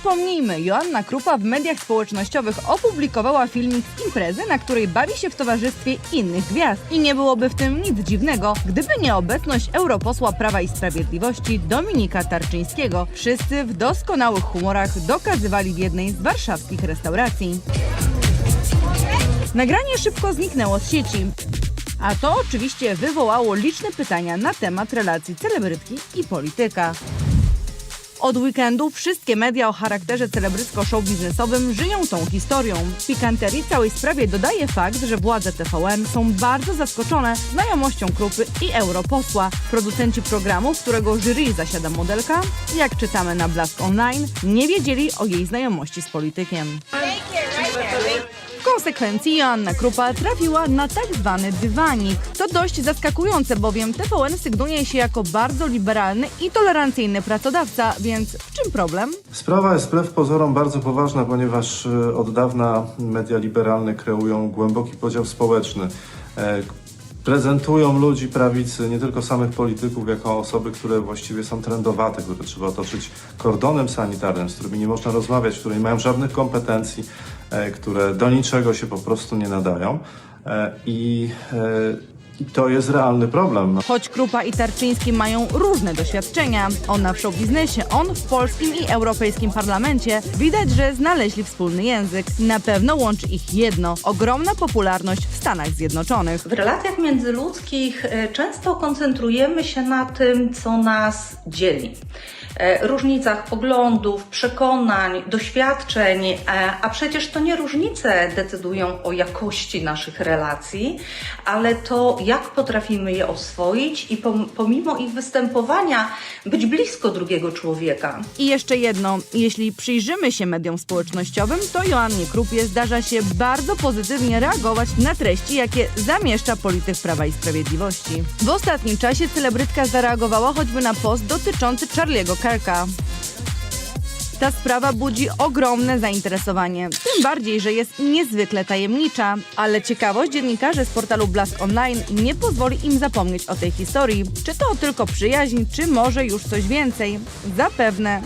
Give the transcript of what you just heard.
Przypomnijmy, Joanna Krupa w mediach społecznościowych opublikowała filmik z imprezy, na której bawi się w towarzystwie innych gwiazd. I nie byłoby w tym nic dziwnego, gdyby nie obecność europosła Prawa i Sprawiedliwości Dominika Tarczyńskiego. Wszyscy w doskonałych humorach dokazywali w jednej z warszawskich restauracji. Nagranie szybko zniknęło z sieci. A to oczywiście wywołało liczne pytania na temat relacji celebrytki i polityka. Od weekendu wszystkie media o charakterze celebrycko-show-biznesowym żyją tą historią. Pikanterii całej sprawie dodaje fakt, że władze TVN są bardzo zaskoczone znajomością Krupy i europosła. Producenci programu, w którego jury zasiada modelka, jak czytamy na Blask Online, nie wiedzieli o jej znajomości z politykiem. W konsekwencji Joanna Krupa trafiła na tak zwany dywanik. To dość zaskakujące, bowiem TVN sygnuje się jako bardzo liberalny i tolerancyjny pracodawca, więc w czym problem? Sprawa jest wbrew pozorom bardzo poważna, ponieważ e, od dawna media liberalne kreują głęboki podział społeczny. E, Prezentują ludzi prawicy, nie tylko samych polityków, jako osoby, które właściwie są trendowate, które trzeba otoczyć kordonem sanitarnym, z którymi nie można rozmawiać, które nie mają żadnych kompetencji, które do niczego się po prostu nie nadają. E, I, e, i to jest realny problem. Choć Krupa i Tarczyński mają różne doświadczenia, ona w showbiznesie, on w polskim i europejskim parlamencie, widać, że znaleźli wspólny język. Na pewno łączy ich jedno – ogromna popularność w Stanach Zjednoczonych. W relacjach międzyludzkich e, często koncentrujemy się na tym, co nas dzieli. E, Różnicach poglądów, przekonań, doświadczeń, e, a przecież to nie różnice decydują o jakości naszych relacji, ale to, jak potrafimy je oswoić i pom- pomimo ich występowania być blisko drugiego człowieka. I jeszcze jedno, jeśli przyjrzymy się mediom społecznościowym, to Joannie Krupie zdarza się bardzo pozytywnie reagować na treści, jakie zamieszcza polityk Prawa i Sprawiedliwości. W ostatnim czasie celebrytka zareagowała choćby na post dotyczący Charlie'ego Kirka. Ta sprawa budzi ogromne zainteresowanie, tym bardziej, że jest niezwykle tajemnicza, ale ciekawość dziennikarzy z portalu Blask Online nie pozwoli im zapomnieć o tej historii. Czy to tylko przyjaźń, czy może już coś więcej? Zapewne